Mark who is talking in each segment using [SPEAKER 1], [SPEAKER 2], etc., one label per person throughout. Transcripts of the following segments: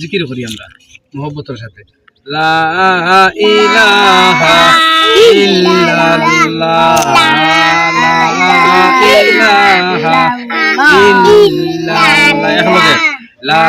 [SPEAKER 1] জিকির করি আমরা মোহব্বতের সাথে লা ইলাহা ইল্লাল্লাহ লা লা লা ইলাহা লা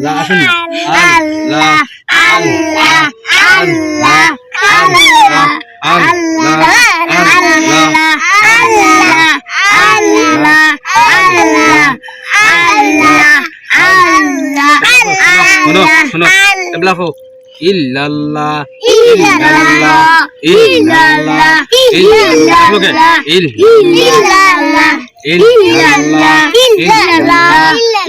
[SPEAKER 1] আল্লাহ আসুন আল্লাহ আল্লাহ আল্লাহ আল্লাহ আল্লাহ আল্লাহ শোনো শোনো এবলা হোক। ইল্লাল্লাহ ইল্লাল্লাহ ইল্লাল্লাহ ইল্লাল্লাহ ইল্লাল্লাহ ইল্লাল্লাহ ইল্লাল্লাহ।